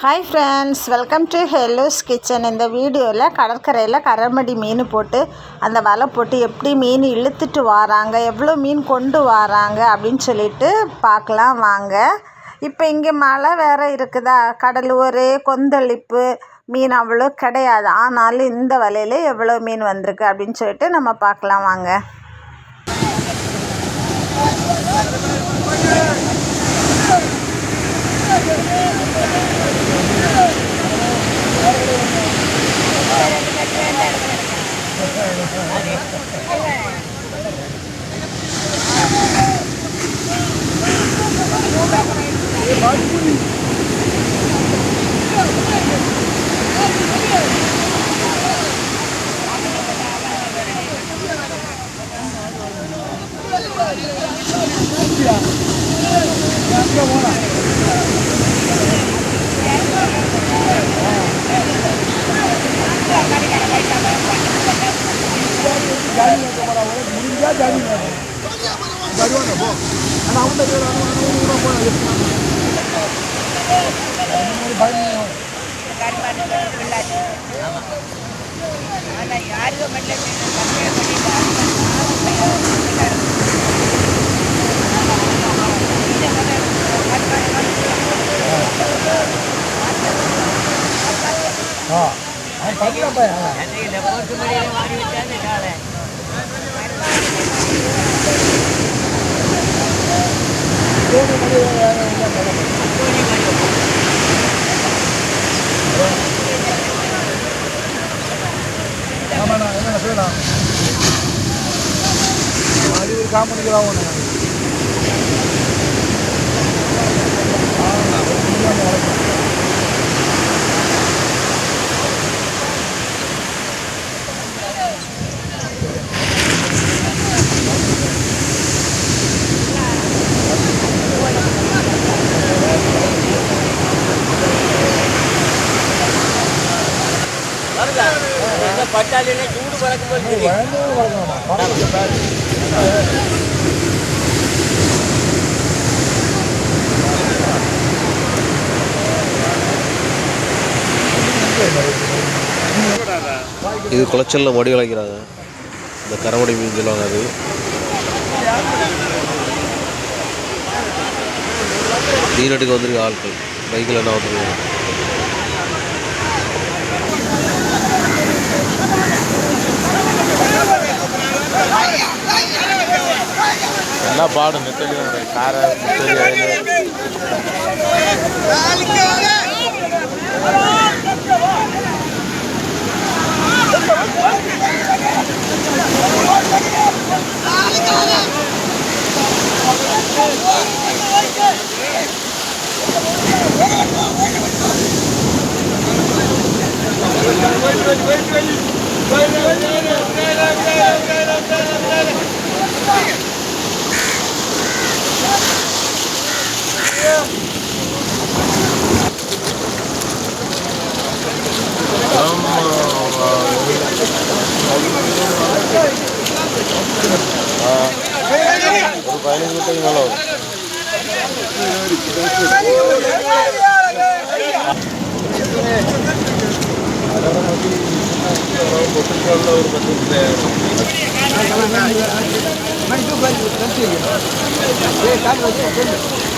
Hi friends welcome to Hello's kitchen இந்த வீடியோவில் கடற்கரையில் கரமடி மீன் போட்டு அந்த வலை போட்டு எப்படி மீன் இழுத்துட்டு வராங்க எவ்வளோ மீன் கொண்டு வராங்க அப்படின்னு சொல்லிட்டு பார்க்கலாம் வாங்க. இப்போ இங்கே மழை வேறு இருக்குதா? கடலூர் கொந்தளிப்பு மீன் அவ்வளோ கிடையாது. ஆனாலும் இந்த வலையில் எவ்வளோ மீன் வந்திருக்கு அப்படின்னு சொல்லிட்டு நம்ம பார்க்கலாம் வாங்க. ಅಲ್ಲ ಯಾರಿಗೂ ಹಾಂ ಹಾಂ என்னண்ணா அது ஒரு காமெடிக்கெல்லாம் ஒன்று பட்டாளினே இது குளச்சலில் மடி வளைக்கிறாங்க. இந்த கரவடை மீன் சொல்லுவாங்க அது. மீன் எடுக்க வந்திருக்க ஆட்கள். பைக்கில் என்ன வந்துருக்காங்க? நல்லா பாடும் நெத்தலி கார நெத்தலி அயல் ஒரு பதினஞ்சு முட்டைக்கு மேலே வரும் ஒரு பத்து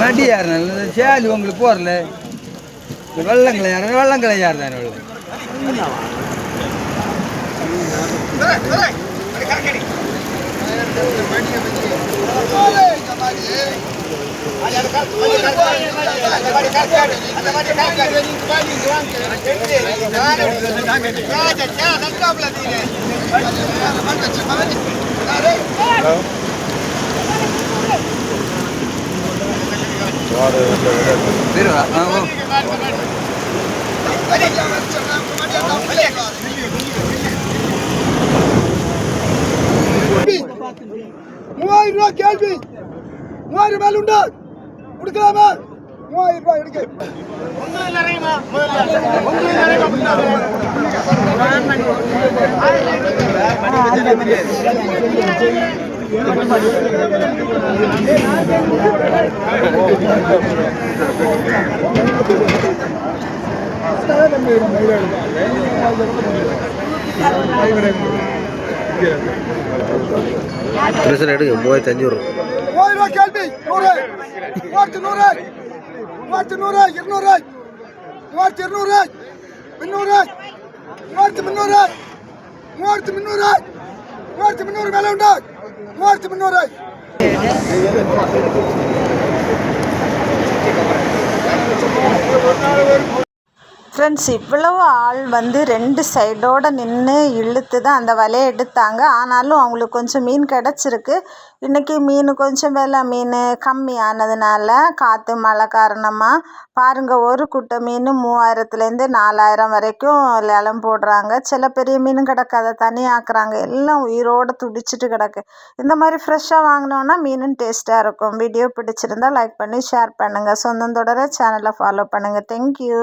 மடியார் நல்லது சேலி உங்களுக்கு போறல வெள்ளங்களை யார் வெள்ளங்களை யார் Hello? மூவாயிரம் ரூபாய் கேள்வி. மூவாயிரம் மேல உண்டா? கொடுக்கலாமா? மூவாயிரம் ரூபாய் எடுக்க. பிரச்சனை எடுங்க மூவாயிரத்தி அஞ்சூறு மூவாயிரம் ரூபாய் கேள்வி நூறு மூவாயிரத்தி நூறு மூவாயிரத்தி நூறு இருநூறு மூவாயிரத்தி இருநூறு முந்நூறு மூவாயிரத்தி முந்நூறு மூவாயிரத்தி முந்நூறு மூவாயிரத்தி முந்நூறு மேலே உண்டா மூவாயிரத்தி முந்நூறு ஃப்ரெண்ட்ஸ் இவ்வளவு ஆள் வந்து ரெண்டு சைடோடு நின்று இழுத்து தான் அந்த வலையை எடுத்தாங்க. ஆனாலும் அவங்களுக்கு கொஞ்சம் மீன் கிடச்சிருக்கு. இன்றைக்கி மீன் கொஞ்சம் விலை மீன் கம்மி ஆனதுனால காற்று மழை காரணமாக பாருங்கள் ஒரு குட்டை மீன் மூவாயிரத்துலேருந்து நாலாயிரம் வரைக்கும் லேலம் போடுறாங்க. சில பெரிய மீன் கிடக்காத தனியாக்குறாங்க எல்லாம் உயிரோடு துடிச்சிட்டு கிடக்கு. இந்த மாதிரி ஃப்ரெஷ்ஷாக வாங்கினோன்னா மீனும் டேஸ்ட்டாக இருக்கும். வீடியோ பிடிச்சிருந்தா லைக் பண்ணி ஷேர் பண்ணுங்கள் சொந்தம் தொடர சேனலை ஃபாலோ பண்ணுங்கள் தேங்க்யூ